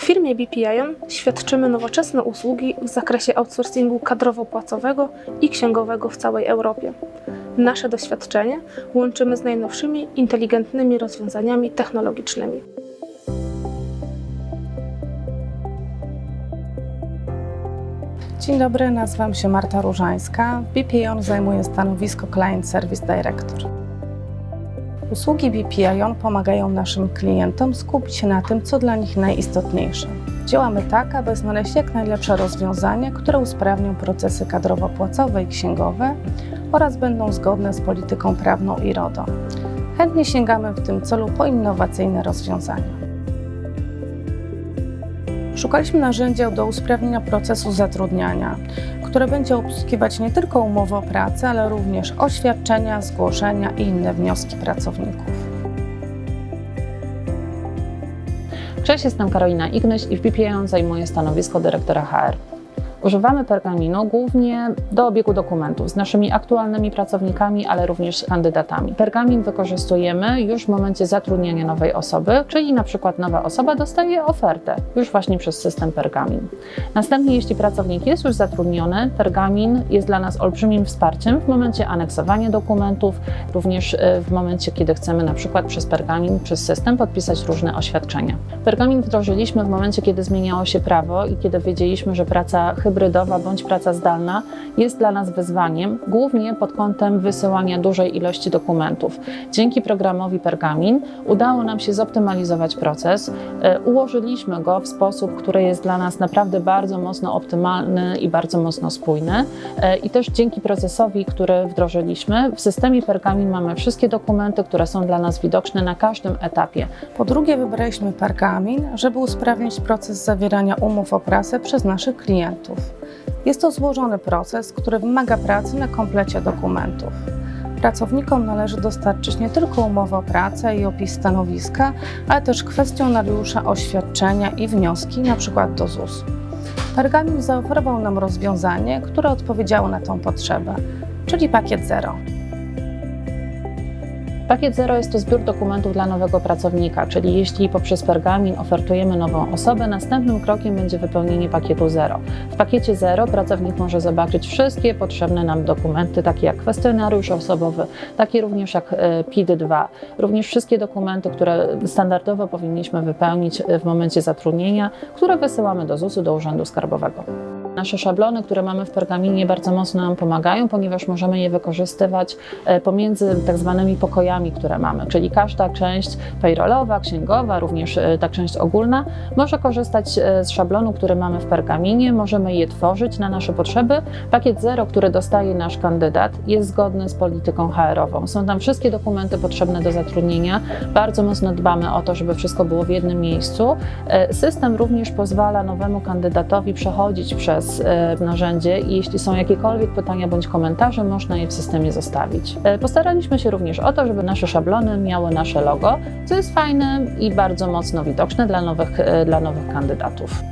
W firmie BPION świadczymy nowoczesne usługi w zakresie outsourcingu kadrowo-płacowego i księgowego w całej Europie. Nasze doświadczenie łączymy z najnowszymi inteligentnymi rozwiązaniami technologicznymi. Dzień dobry, nazywam się Marta Różańska. W BPION zajmuję stanowisko Client Service Director. Usługi BPION pomagają naszym klientom skupić się na tym, co dla nich najistotniejsze. Działamy tak, aby znaleźć jak najlepsze rozwiązania, które usprawnią procesy kadrowo-płacowe i księgowe oraz będą zgodne z polityką prawną i RODO. Chętnie sięgamy w tym celu po innowacyjne rozwiązania. Szukaliśmy narzędzia do usprawnienia procesu zatrudniania, które będzie obsługiwać nie tylko umowy o pracę, ale również oświadczenia, zgłoszenia i inne wnioski pracowników. Cześć, jestem Karolina Ignyś i w BPA zajmuję stanowisko dyrektora HR. Używamy pergaminu głównie do obiegu dokumentów z naszymi aktualnymi pracownikami, ale również kandydatami. Pergamin wykorzystujemy już w momencie zatrudniania nowej osoby, czyli na przykład nowa osoba dostaje ofertę już właśnie przez system pergamin. Następnie, jeśli pracownik jest już zatrudniony, pergamin jest dla nas olbrzymim wsparciem w momencie aneksowania dokumentów, również e, w momencie, kiedy chcemy na przykład przez pergamin, przez system podpisać różne oświadczenia. Pergamin wdrożyliśmy w momencie, kiedy zmieniało się prawo i kiedy wiedzieliśmy, że praca hybrydowa bądź praca zdalna jest dla nas wyzwaniem, głównie pod kątem wysyłania dużej ilości dokumentów. Dzięki programowi Pergamin udało nam się zoptymalizować proces. E, Ułożyliśmy go w sposób, który jest dla nas naprawdę bardzo mocno optymalny i bardzo mocno spójny. E, I też dzięki procesowi, który wdrożyliśmy, w systemie Pergamin mamy wszystkie dokumenty, które są dla nas widoczne na każdym etapie. Po drugie, wybraliśmy Pergamin, żeby usprawnić proces zawierania umów o pracę przez naszych klientów. Jest to złożony proces, który wymaga pracy na komplecie dokumentów. Pracownikom należy dostarczyć nie tylko umowę o pracę i opis stanowiska, ale też kwestionariusze, oświadczenia i wnioski, np. do ZUS. Pergamin zaoferował nam rozwiązanie, które odpowiedziało na tą potrzebę, czyli pakiet zero. Pakiet zero jest to zbiór dokumentów dla nowego pracownika, czyli jeśli poprzez pergamin ofertujemy nową osobę, następnym krokiem będzie wypełnienie pakietu zero. W pakiecie zero pracownik może zobaczyć wszystkie potrzebne nam dokumenty, takie jak kwestionariusz osobowy, takie również jak e, PID-2, również wszystkie dokumenty, które standardowo powinniśmy wypełnić e, w momencie zatrudnienia, które wysyłamy do ZUS-u, do Urzędu Skarbowego. Nasze szablony, które mamy w pergaminie, bardzo mocno nam pomagają, ponieważ możemy je wykorzystywać e, pomiędzy tak zwanymi pokojami, które mamy, czyli każda część payrollowa, księgowa, również e, ta część ogólna może korzystać e, z szablonu, który mamy w pergaminie, możemy je tworzyć na nasze potrzeby. Pakiet zero, który dostaje nasz kandydat, jest zgodny z polityką HR-ową. Są tam wszystkie dokumenty potrzebne do zatrudnienia. Bardzo mocno dbamy o to, żeby wszystko było w jednym miejscu. System również pozwala nowemu kandydatowi przechodzić przez e, narzędzie i jeśli są jakiekolwiek pytania bądź komentarze, można je w systemie zostawić. E, Postaraliśmy się również o to, żeby nasze szablony miały nasze logo, co jest fajne i bardzo mocno widoczne dla nowych, e, dla nowych kandydatów.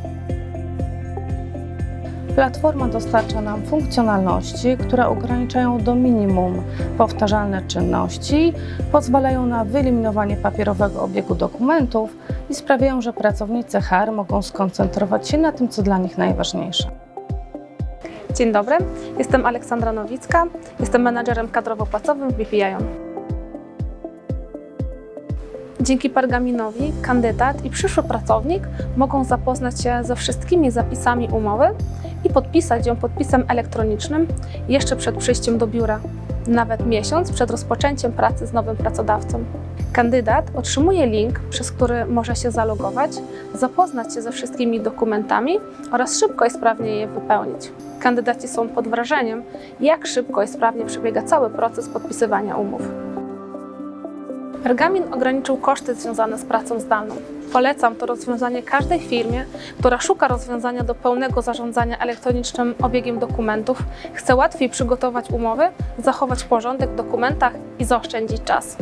Platforma dostarcza nam funkcjonalności, które ograniczają do minimum powtarzalne czynności, pozwalają na wyeliminowanie papierowego obiegu dokumentów i sprawiają, że pracownicy HR mogą skoncentrować się na tym, co dla nich najważniejsze. Dzień dobry, jestem Aleksandra Nowicka, jestem menadżerem kadrowo-płacowym w BPION. Dzięki pergaminowi kandydat i przyszły pracownik mogą zapoznać się ze wszystkimi zapisami umowy i podpisać ją podpisem elektronicznym jeszcze przed przyjściem do biura, nawet miesiąc przed rozpoczęciem pracy z nowym pracodawcą. Kandydat otrzymuje link, przez który może się zalogować, zapoznać się ze wszystkimi dokumentami oraz szybko i sprawnie je wypełnić. Kandydaci są pod wrażeniem, jak szybko i sprawnie przebiega cały proces podpisywania umów. Pergamin ograniczył koszty związane z pracą zdalną. Polecam to rozwiązanie każdej firmie, która szuka rozwiązania do pełnego zarządzania elektronicznym obiegiem dokumentów, chce łatwiej przygotować umowy, zachować porządek w dokumentach i zaoszczędzić czas.